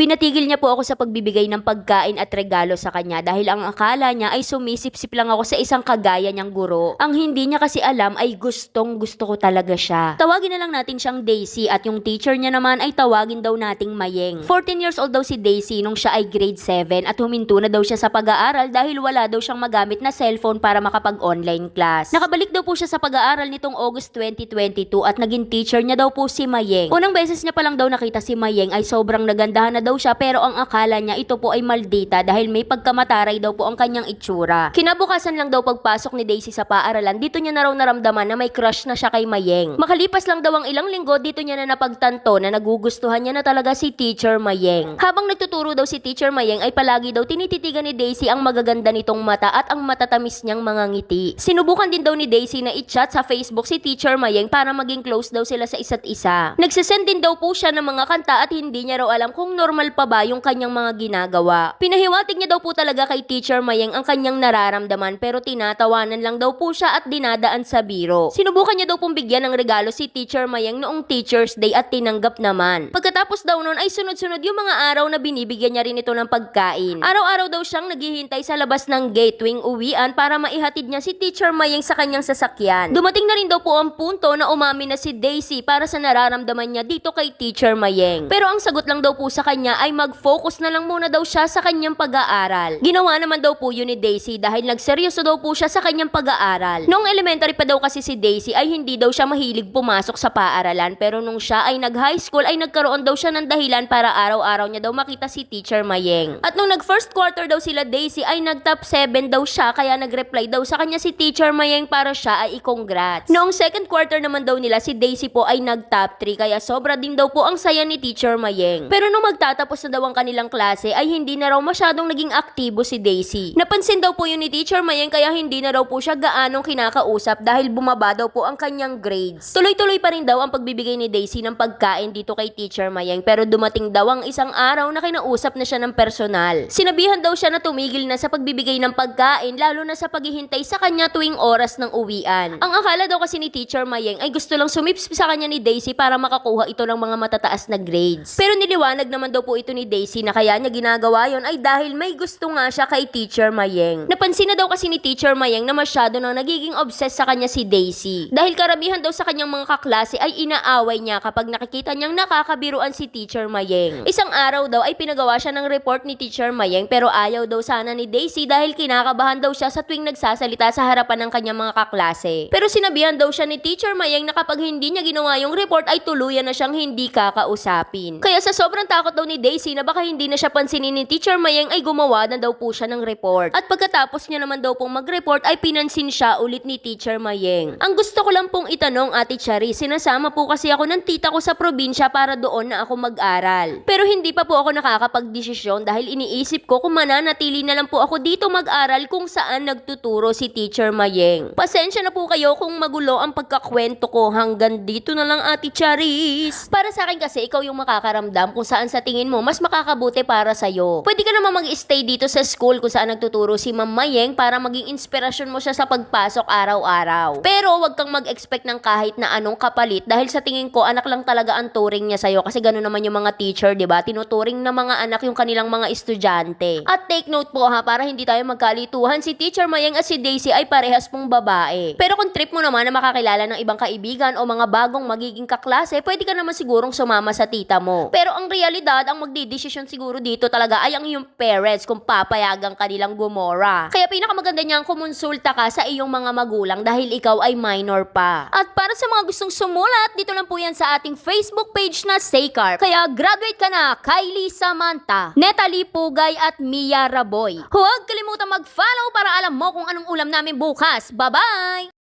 Pinatigil niya po ako sa pagbibigay ng pagkain at regalo sa kanya dahil ang akala niya ay sumisip-sip lang ako sa isang kagaya niyang guro. Ang hindi niya kasi alam ay gustong gusto ko talaga siya. Tawagin na lang natin siyang Daisy at yung teacher niya naman ay tawagin daw nating Mayeng. 14 years old daw si Daisy nung siya ay grade 7 at huminto na daw siya sa pag-aaral dahil wala daw siyang magamit na cellphone para makapag-online class. Nakabalik daw po siya sa pag-aaral nitong August 2022 at naging teacher niya daw po si Mayeng. Unang beses niya pa lang daw nakita si Mayeng ay sobrang nagandahan na daw siya pero ang akala niya ito po ay maldita dahil may pagkamataray daw po ang kanyang itsura. Kinabukasan lang daw pagpasok ni Daisy sa paaralan, dito niya na raw naramdaman na may crush na siya kay Mayeng. Makalipas lang daw ang ilang linggo, dito niya na napagtanto na nagugustuhan niya na talaga si Teacher Mayeng. Habang nagtuturo daw si Teacher Mayeng ay palagi daw tinititigan ni Daisy ang magaganda nitong mata at ang matatamis niyang mga ngiti. Sinubukan din daw ni Daisy na i-chat sa Facebook si Teacher Mayeng para maging close daw sila sa isa't isa. Nagsisend din daw po siya ng mga kanta at hindi niya raw alam kung normal pa ba yung kanyang mga ginagawa. Pinahiwatig niya daw po talaga kay Teacher Mayeng ang kanyang nararamdaman pero tinatawanan lang daw po siya at dinadaan sa biro. Sinubukan niya daw pong bigyan ng regalo si Teacher Mayeng noong Teacher's Day at tinanggap naman. Pagkatapos daw noon ay sunod-sunod yung mga araw na binibigyan niya rin ito ng pagkain. Araw-araw daw siyang naghihintay sa labas ng gate tuwing uwian para maihatid niya si Teacher Mayeng sa kanyang sasakyan. Dumating na rin daw po ang punto na umamin na si Daisy para sa nararamdaman niya dito kay Teacher Mayeng. Pero ang sagot lang daw po sa kanya ay mag-focus na lang muna daw siya sa kanyang pag-aaral. Ginawa naman daw po yun ni Daisy dahil nagseryoso daw po siya sa kanyang pag-aaral. Noong elementary pa daw kasi si Daisy ay hindi daw siya mahilig pumasok sa paaralan pero nung siya ay nag-high school ay nagkaroon daw siya ng dahilan para araw-araw niya daw makita si Teacher Mayeng. At nung nag-first quarter daw sila Daisy ay nag-top 7 daw siya kaya nag-reply daw sa kanya si Teacher Mayeng para siya ay i-congrats. Noong second quarter naman daw nila si Daisy po ay nag-top 3 kaya sobra din daw po ang saya ni Teacher Mayeng. Pero nung magtatapos na daw ang kanilang klase ay hindi na raw masyadong naging aktibo si Daisy. Napansin daw po yun ni Teacher Mayeng kaya hindi na raw po siya gaanong kinakausap dahil bumaba daw po ang kanyang grades. Tuloy-tuloy pa rin daw ang pagbibigay ni Daisy ng pagkain dito kay Teacher Mayeng pero dumating daw ang isang araw na kinausap na siya ng personal. Sinabihan daw siya na tumigil na sa pagbibigay ng pagkain lalo na sa paghihintay sa kanya tuwing oras ng uwian. Ang akala daw kasi ni Teacher Mayeng ay gusto lang sumips sa kanya ni Daisy para makakuha ito ng mga matataas na grades. Pero niliwanag naman daw po ito ni Daisy na kaya niya ginagawa yon ay dahil may gusto nga siya kay Teacher Mayeng. Napansin na daw kasi ni Teacher Mayeng na masyado nang nagiging obsessed sa kanya si Daisy. Dahil karamihan daw sa kanyang mga kaklase ay inaaway niya kapag nakikita niyang nakakabiruan si Teacher Mayeng. Isang araw daw ay pinagawa siya ng report ni Teacher Mayeng pero ayaw daw sana ni Daisy dahil kinakabahan daw siya sa tuwing nagsasalita sa harapan ng kanyang mga kaklase. Pero sinabihan daw siya ni Teacher Mayeng na kapag hindi niya ginawa yung report ay tuluyan na siyang hindi kakausapin. Kaya sa sobrang takot daw ni Daisy na baka hindi na siya pansinin ni Teacher Mayeng ay gumawa na daw po siya ng report. At pagkatapos niya naman daw pong mag-report ay pinansin siya ulit ni Teacher Mayeng. Ang gusto ko lang pong itanong Ate Chari, sinasama po kasi ako ng tita ko sa probinsya para doon na ako mag-aral. Pero hindi pa po ako nakakapag-desisyon dahil iniisip ko kung mananatili na lang po ako dito mag-aral kung saan nagtuturo si Teacher Mayeng. Pasensya na po kayo kung magulo ang pagkakwento ko hanggang dito na lang Ate Charis. Para sa akin kasi ikaw yung makakaramdam kung saan sa tingin mo mas makakabuti para sa'yo. Pwede ka naman mag-stay dito sa school kung saan nagtuturo si Ma'am Mayeng para maging inspirasyon mo siya sa pagpasok araw-araw. Pero wag kang mag-expect ng kahit na anong kapalit dahil sa tingin ko anak lang talaga ang turing niya sa'yo kasi gano'n naman yung mga teacher, di ba? Tinuturing ng mga anak yung kanilang mga estudyante. At take note po ha, para hindi tayo magkalituhan, si Teacher Mayeng at si Daisy ay parehas pong babae. Pero kung trip mo naman na makakilala ng ibang kaibigan o mga bagong magiging kaklase, pwede ka naman sigurong sumama sa tita mo. Pero ang realidad, ang magdidesisyon siguro dito talaga ay ang iyong parents kung papayagang kanilang gumora. Kaya pinakamaganda niyang kumonsulta ka sa iyong mga magulang dahil ikaw ay minor pa. At para sa mga gustong sumulat, dito lang po yan sa ating Facebook page na Saycar. Kaya graduate ka na, Kylie Samantha, Natalie Pugay at Mia Raboy. Huwag kalimutan mag-follow para alam mo kung anong ulam namin bukas. Bye-bye!